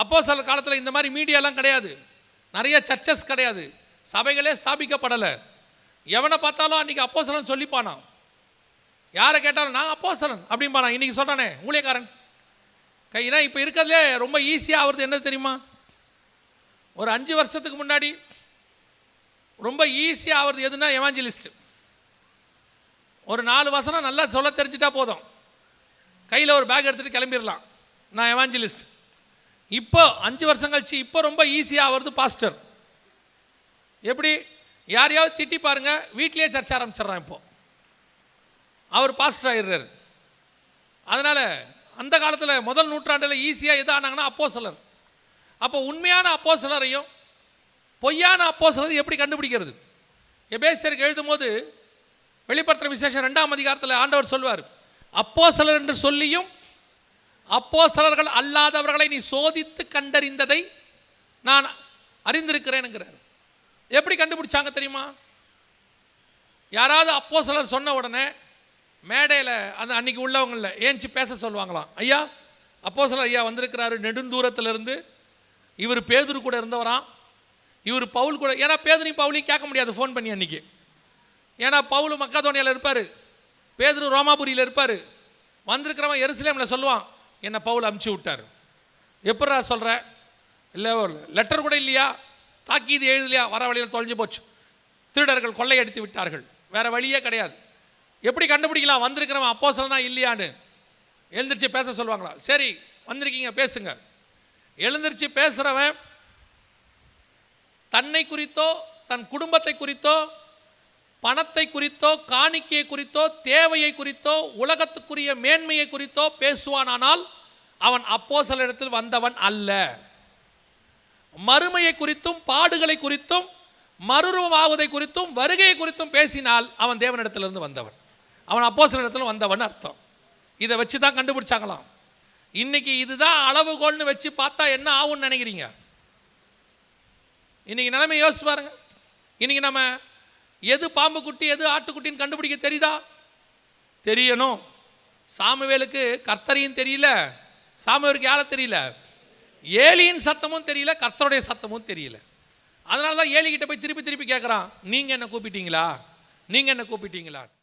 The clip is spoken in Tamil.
அப்போ சில காலத்தில் இந்த மாதிரி மீடியாலாம் கிடையாது. நிறைய சர்ச்சஸ் கிடையாது. சபைகளே ஸ்தாபிக்கப்படலை. எவனை பார்த்தாலும் அன்றைக்கி அப்போஸ்தலன் சொல்லிப்பானான் யாரை கேட்டாலும் நான் அப்போஸ்தலன் அப்படிம்பானா இன்றைக்கி சொல்கிறானே ஊழியக்காரன். ஏன்னா இப்போ இருக்கிறதுலே ரொம்ப ஈஸியாக ஆகுறது என்ன தெரியுமா? ஒரு அஞ்சு வருஷத்துக்கு முன்னாடி ரொம்ப ஈஸியாக ஆகுறது எதுனா எவாஞ்சலிஸ்ட்டு ஒரு நாலு வசனம் நல்லா சொல்ல தெரிஞ்சிட்டா போதும். கையில் ஒரு பேக் எடுத்துகிட்டு கிளம்பிடலாம் நான் எவாஞ்சலிஸ்ட் இப்போ அஞ்சு வருஷம் கழிச்சு இப்போ ரொம்ப ஈஸியாக ஆகிறது பாஸ்டர் எப்படி? யாரையாவது திட்டி பாருங்க வீட்லேயே சர்ச்ச ஆரம்பிச்சிடுறான் இப்போ. அவர் பாஸ்டர் ஆயிடுறாரு. அதனால் அந்த காலத்தில் முதல் நூற்றாண்டில் ஈஸியாக எது ஆனாங்கன்னா அப்போ சிலர் அப்போ உண்மையான அப்போ சிலரையும் பொய்யான அப்போ சிலர் எப்படி கண்டுபிடிக்கிறது? எபேசியருக்கு எழுதும் போது வெளிப்படுத்துகிற விசேஷம் ரெண்டாம் அதிகாரத்தில் ஆண்டவர் சொல்வார் அப்போ சிலர் என்று சொல்லியும் அப்போ சிலர்கள் அல்லாதவர்களை நீ சோதித்து கண்டறிந்ததை நான் அறிந்திருக்கிறேனுங்கிறார். எப்படி கண்டுபிடிச்சாங்க தெரியுமா? யாராவது அப்போ சிலர் சொன்ன உடனே மேடையில் அந்த அன்னைக்கு உள்ளவங்களில் ஏஞ்சி பேச சொல்லுவாங்களாம். ஐயா அப்போ சிலர் ஐயா வந்திருக்கிறாரு நெடுந்தூரத்திலிருந்து. இவர் பேதுரு கூட இருந்தவராம். இவர் பவுல் கூட ஏன்னா பேதுரையும் பவுலையும் கேட்க முடியாது ஃபோன் பண்ணி அன்றைக்கி ஏன்னா பவுல் மக்கதோனியாவில் இருப்பார். பேதுரு ரோமாபுரியில் இருப்பார். வந்திருக்கிறவன் எருசலேமில் சொல்லுவான். என்னை பவுல் அமுச்சு விட்டார். எப்படா சொல்கிற இல்லை ஒரு லெட்டர் கூட இல்லையா? தாக்கீது எழுதலையா? வர வழியில் தொலைஞ்சு போச்சு. திருடர்கள் கொள்ளையடித்து விட்டார்கள். வேற வழியே கிடையாது. எப்படி கண்டுபிடிக்கலாம்? வந்திருக்கிறவன் அப்போ சொல்லனா இல்லையான்னு? எழுந்திரிச்சு பேச சொல்லுவாங்களா? சரி வந்திருக்கீங்க பேசுங்க. எழுந்திரிச்சு பேசுகிறவன் தன்னை குறித்தோ தன் குடும்பத்தை குறித்தோ பணத்தை குறித்தோ காணிக்கையை குறித்தோ தேவையை குறித்தோ உலகத்துக்குரிய மேன்மையை குறித்தோ பேசுவானானால் அவன் அப்போ இடத்தில் வந்தவன் அல்ல. மறுமையை குறித்தும் பாடுகளை குறித்தும் மறுரூபமாவதை குறித்தும் வருகையை குறித்தும் பேசினால் அவன் தேவனிடத்திலிருந்து வந்தவன். அவன் அப்போ இடத்துல வந்தவன் அர்த்தம். இதை வச்சு தான் கண்டுபிடிச்சாங்களாம். இன்னைக்கு இதுதான் அளவுகோல்னு வச்சு பார்த்தா என்ன ஆகும்னு நினைக்கிறீங்க? இன்னைக்கு நிலைமை யோசிச்சு பாருங்க. இன்னைக்கு நம்ம எது பாம்பு குட்டி எது ஆட்டுக்குட்டின்னு கண்டுபிடிக்க தெரியுதா? தெரியணும். சாமுவேலுக்கு கர்த்தரையும் தெரியல. சாமுவேலுக்கு யாரை தெரியல? ஏலியின் சத்தமும் தெரியல கர்த்தருடைய சத்தமும் தெரியல. அதனால தான் ஏலிகிட்ட போய் திருப்பி திருப்பி கேட்குறான் நீங்கள் என்ன கூப்பிட்டீங்களா? நீங்கள் என்ன கூப்பிட்டீங்களா?